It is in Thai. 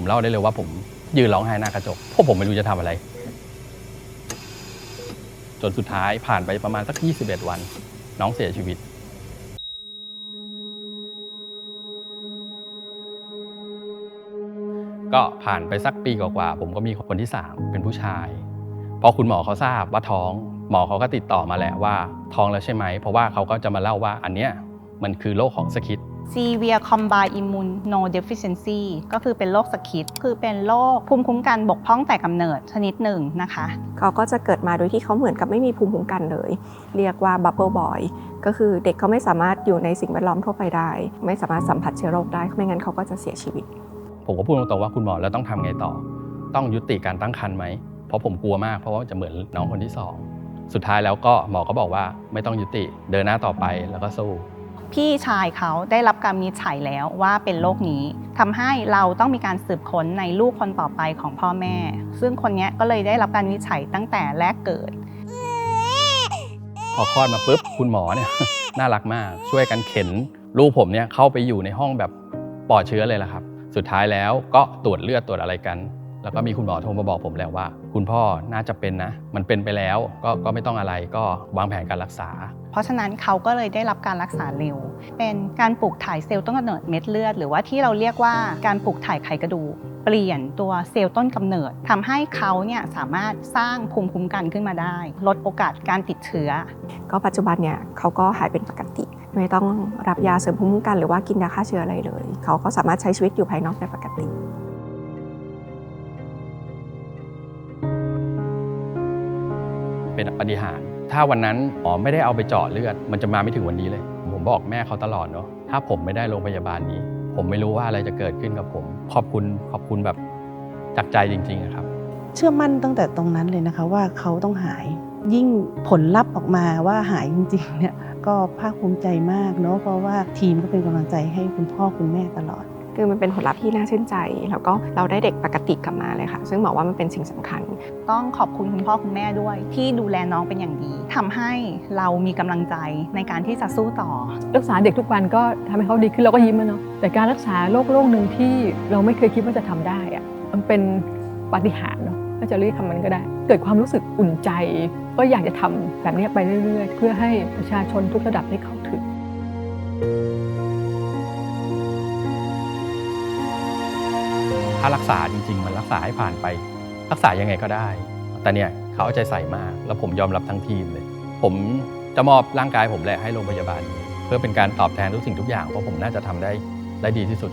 ผมเล่าได้เลยว่าผมยืนร้องไห้หน้ากระจกเพราะผมไม่รู้จะทำอะไร จนสุดท้ายผ่านไปประมาณสัก 21 วัน น้องเสียชีวิตก็ผ่านไปสักปีกว่าๆผมก็มีคนที่ 3 เป็นผู้ชาย พอคุณหมอเขาทราบว่าท้องหมอเขาก็ติดต่อมาแหละว่าท้องแล้วใช่ไหม เพราะว่าเขาก็จะมาเล่าว่าอันเนี้ยมันคือโรคของสคิด Severe Combined Immunodeficiency ก็คือเป็นโรคสคิด คือเป็นโรคภูมิคุ้มกันบกพร่องแต่กำเนิดชนิดหนึ่งนะคะ เขาก็จะเกิดมาโดยที่เขาเหมือนกับไม่มีภูมิคุ้มกันเลย เรียกว่า Bubble Boy ก็คือเด็กเขาไม่สามารถอยู่ในสิ่งแวดล้อมทั่วไปได้ ไม่สามารถสัมผัสเชื้อโรคได้ ไม่งั้นเขาก็จะเสียชีวิต ผมก็พูดตรงๆว่าคุณหมอแล้วต้องทำไงต่อ ต้องยุติการตั้งครรภ์ไหม เพราะผมกลัวมากเพราะว่าจะเหมือนน้องคนที่สองสุดท้ายแล้วก็หมอก็บอกว่าไม่ต้องยุติเดินหน้าต่อไปแล้วก็สู้ พี่ชายเขาได้รับการวินิจฉัยแล้วว่าเป็นโรคนี้ทำให้เราต้องมีการสืบค้นในลูกคนต่อไปของพ่อแม่ ซึ่งคนนี้ก็เลยได้รับการวินิจฉัยตั้งแต่แรกเกิด พอคลอดมาปุ๊บคุณหมอเนี่ยน่ารักมากช่วยกันเข็นลูกผมเนี่ยเข้าไปอยู่ในห้องแบบปลอดเชื้อเลยละครับ สุดท้ายแล้วก็ตรวจเลือดตรวจอะไรกัน แล้วก็มีคุณหมอโทรมาบอกผมแล้วว่า คุณพ่อน่าจะเป็นนะ มันเป็นไปแล้วก็ก็ไม่ต้องอะไรก็วางแผนการรักษา เพราะฉะนั้นเขาก็เลยได้รับการรักษาเร็ว เป็นการปลูกถ่ายเซลล์ต้นกำเนิดเม็ดเลือด หรือว่าที่เราเรียกว่าการปลูกถ่ายไขกระดูกเปลี่ยนตัวเซลล์ต้นกำเนิดทำให้เขาเนี่ยสามารถสร้างภูมิคุ้มกันขึ้นมาได้ ลดโอกาสการติดเชื้อ ก็ปัจจุบันเนี่ยเขาก็หายเป็นปกติไม่ต้องรับยาเสริมภูมิคุ้มกันหรือว่ากินยาฆ่าเชื้ออะไรเลย เขาก็สามารถใช้ชีวิตอยู่ภายนอกได้ปกติ เป็นปฏิหาร ถ้าวันนั้นหมอไม่ได้เอาไปเจาะเลือด มันจะมาไม่ถึงวันนี้เลย ผมบอกแม่เขาตลอดเนาะถ้าผมไม่ได้โรงพยาบาลนี้ ผมไม่รู้ว่าอะไรจะเกิดขึ้นกับผม ขอบคุณขอบคุณแบบจากใจจริงๆครับ เชื่อมั่นตั้งแต่ตรงนั้นเลยนะคะว่าเขาต้องหายยิ่งผลลัพธ์ออกมาว่าหายจริงๆเนี่ยก็ภาคภูมิใจมากเนาะเพราะว่าทีมก็เป็นกำลังใจให้คุณพ่อคุณแม่ตลอด คือมันเป็นผลลัพธ์ที่น่าชื่นใจ แล้วก็เราได้เด็กปกติกลับมาเลยค่ะ ซึ่งบอกว่ามันเป็นสิ่งสำคัญ ต้องขอบคุณคุณพ่อคุณแม่ด้วย ที่ดูแลน้องเป็นอย่างดีทำให้เรามีกำลังใจในการที่จะสู้ต่อ รักษาเด็กทุกวันก็ทำให้เขาดีขึ้นเราก็ยิ้มอะเนาะแต่การรักษาโรคโรคหนึ่งที่เราไม่เคยคิดว่าจะทำได้อะมันเป็นปาฏิหาริย์เนาะถ้าจะเรียกคำนั้นก็ได้ เกิดความรู้สึกอุ่นใจ ก็อยากจะทำแบบนี้ไปเรื่อย ๆ เพื่อให้ประชาชนทุกระดับได้เข้าถึง ถ้ารักษาจริง ๆ มันรักษาให้ผ่านไป รักษายังไงก็ได้ แต่เนี่ยเขาเอาใจใส่มาก แล้วผมยอมรับทั้งทีมเลย ผมจะมอบร่างกายผมแหละให้โรงพยาบาล เพื่อเป็นการตอบแทนทุกสิ่งทุกอย่างเพราะผมน่าจะทำได้ได้ดีที่สุด